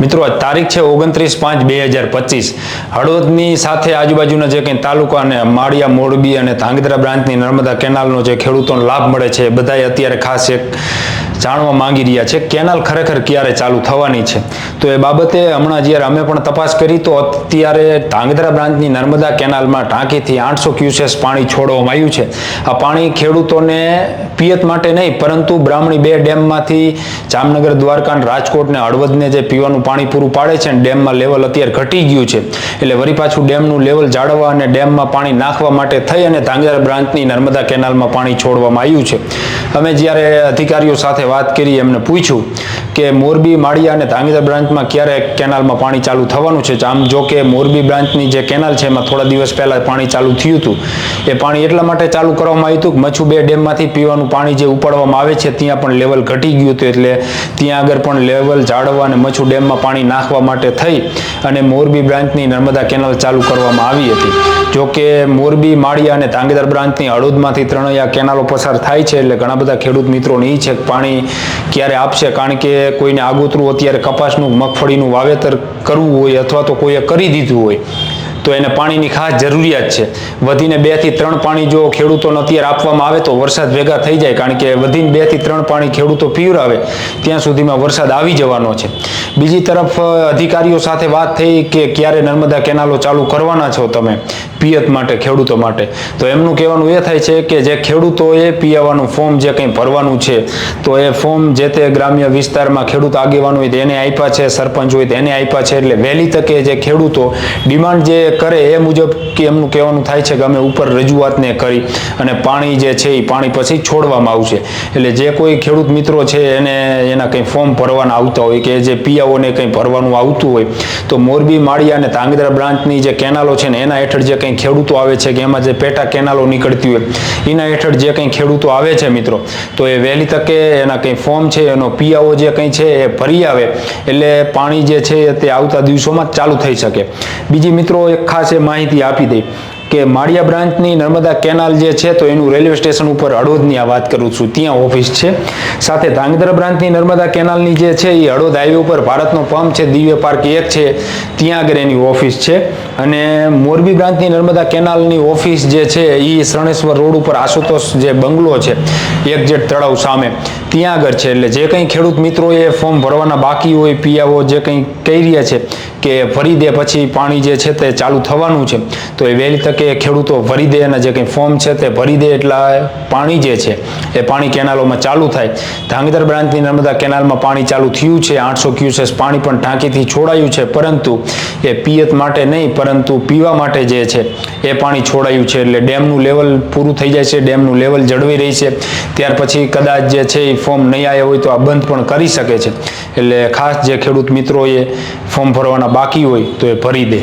મિત્રો તારીખ છે ઓગણત્રીસ પાંચ બે હજાર પચીસ. હળવદની સાથે આજુબાજુના જે કંઈ તાલુકા અને માળિયા, મોરબી અને ધાંગધ્રા બ્રાન્ચની નર્મદા કેનાલનો જે ખેડૂતોને લાભ મળે છે બધાએ અત્યારે ખાસ એક જાણવા માંગી રહ્યા છે, કેનાલ ખરેખર ક્યારે ચાલુ થવાની છે? તો એ બાબતે હમણાં જ્યારે અમે પણ તપાસ કરી, તો અત્યારે ધાંગધ્રા બ્રાન્ચની નર્મદા કેનાલમાં ટાંકીથી આઠસો ક્યુસેસ પાણી છોડવામાં આવ્યું છે. આ પાણી ખેડૂતોને પિયત માટે નહીં, પરંતુ બ્રાહ્મણી બે ડેમમાંથી જામનગર, દ્વારકા અને રાજકોટ ને હળવદને જે પીવાનું પાણી પૂરું પાડે છે અને ડેમમાં લેવલ અત્યારે ઘટી ગયું છે. એટલે વરી પાછું ડેમનું લેવલ જાળવવા અને ડેમમાં પાણી નાખવા માટે થઈ અને ધાંગધ્રા બ્રાન્ચની નર્મદા કેનાલમાં પાણી છોડવામાં આવ્યું છે. અમે જ્યારે અધિકારીઓ સાથે વાત કરી, એમને પૂછ્યું કે મોરબી, માળિયા અને ધાંગધ્રા બ્રાન્ચમાં ક્યારે કેનાલમાં પાણી ચાલુ થવાનું છે? આમ જો કે મોરબી બ્રાન્ચની જે કેનાલ છે, એમાં થોડા દિવસ પહેલાં પાણી ચાલુ થયું હતું. એ પાણી એટલા માટે ચાલુ કરવામાં આવ્યું હતું કે મચ્છુ બે ડેમમાંથી પીવાનું પાણી જે ઉપાડવામાં આવે છે, ત્યાં પણ લેવલ ઘટી ગયું હતું. એટલે ત્યાં આગળ પણ લેવલ જાળવવા અને મચ્છુ ડેમમાં પાણી નાખવા માટે થઈ અને મોરબી બ્રાન્ચની નર્મદા કેનાલ ચાલુ કરવામાં આવી હતી. જો કે મોરબી, માળિયા અને ધાંગધ્રા બ્રાન્ચની હળદમાંથી ત્રણેય આ કેનાલો પસાર થાય છે, એટલે ઘણા બધા ખેડૂત મિત્રોને એ છે કે પાણી ક્યારે આપશે? કારણ કે કોઈને આગોતરું અત્યારે કપાસનું, મગફળીનું વાવેતર કરવું હોય અથવા તો કોઈએ કરી દીધું હોય. તો એને પાણીની ખાસ જરૂરિયાત છે. વધીને બેથી ત્રણ પાણી જો ખેડૂતોને અત્યારે આપવામાં આવે તો વરસાદ ભેગા થઈ જાય, કારણ કે વધીને બેથી ત્રણ પાણી ખેડૂતો પીવરાવે, ત્યાં સુધીમાં વરસાદ આવી જવાનો છે. બીજી તરફ અધિકારીઓ સાથે વાત થઈ કે ક્યારે નર્મદા કેનાલો ચાલુ કરવાના છો તમે પિયત માટે, ખેડૂતો માટે? તો એમનું કહેવાનું એ થાય છે કે જે ખેડૂતોએ પીવાનું ફોર્મ જે કંઈ ભરવાનું છે, તો એ ફોર્મ જે તે ગ્રામ્ય વિસ્તારમાં ખેડૂત આગેવાન હોય તેને આપ્યા છે, સરપંચ હોય તેને આપ્યા છે, એટલે વહેલી તકે જે ખેડૂતો ડિમાન્ડ જે કરે એ મુજબ કે એમનું કહેવાનું થાય છે કે અમે ઉપર રજૂઆતને કરી અને પાણી જે છે એ પાણી પછી છોડવામાં આવશે. એટલે જે કોઈ ખેડૂત મિત્રો છે એને એના કંઈ ફોર્મ ભરવાના આવતા હોય કે જે પિયાઓને કંઈ ભરવાનું આવતું હોય, તો મોરબી, માળિયા અને ધાંગધ્રા બ્રાન્ચની જે કેનાલો છે ને એના હેઠળ જે કંઈ ખેડૂતો આવે છે કે એમાં જે પેટા કેનાલો નીકળતી હોય, એના હેઠળ જે કંઈ ખેડૂતો આવે છે મિત્રો, તો એ વહેલી તકે એના કંઈ ફોર્મ છે, એનો પિયાઓ જે કંઈ છે એ ભરી આવે, એટલે પાણી જે છે તે આવતા દિવસોમાં ચાલુ થઈ શકે. બીજી મિત્રો ખાસ માહિતી આપી દઈ કે માળિયા બ્રાન્ચની નર્મદા કેનાલ જે છે, તો એનું રેલવે સ્ટેશન ઉપર હળોદની આ વાત કરું છું. ત્યાં ઓફિસ છે. સાથે ધાંગધ્રા બ્રાન્ચની નર્મદા કેનાલની જે છે એ હળોદ હાઈવે ઉપર ભારતનો પંપ છે, દિવ્ય પાર્ક એક છે, ત્યાં આગળ એની ઓફિસ છે. અને મોરબી બ્રાન્ચની નર્મદા કેનાલની ઓફિસ જે છે એ શરણેશ્વર રોડ ઉપર આશુતોષ જે બંગલો છે, એક જેટ તળાવ સામે, ત્યાં આગળ છે. એટલે જે કંઈ ખેડૂત મિત્રોએ ફોર્મ ભરવાના બાકી હોય પીઆઓ જે કંઈ કહી રહ્યા છે કે ભરી દે પછી પાણી જે છે તે ચાલુ થવાનું છે, તો એ વહેલી તકે ખેડૂતો ભરી દે અને જે કંઈ ફોર્મ છે તે ભરી દે એટલા પાણી જે છે, એ પાણી કેનાલોમાં ચાલુ થાય. ધાંગધ્રા બ્રાન્ચની નર્મદા કેનાલમાં પાણી ચાલુ થયું છે, આઠસો ક્યુસેસ પાણી પણ ટાંકીથી છોડાયું છે, પરંતુ એ પિયત માટે નહીં, પરંતુ પીવા માટે જે છે, એ પાણી છોડાયું છે. એટલે ડેમનું લેવલ પૂરું થઈ જાય છે, ડેમનું લેવલ જળવી રહી છે. ત્યાર પછી કદાચ જે છે એ ફોર્મ નહીં આવ્યા હોય તો આ બંધ પણ કરી શકે છે. એટલે ખાસ જે ખેડૂત મિત્રોએ ફોર્મ ભરવાના બાકી હોય તો એ ભરી દે.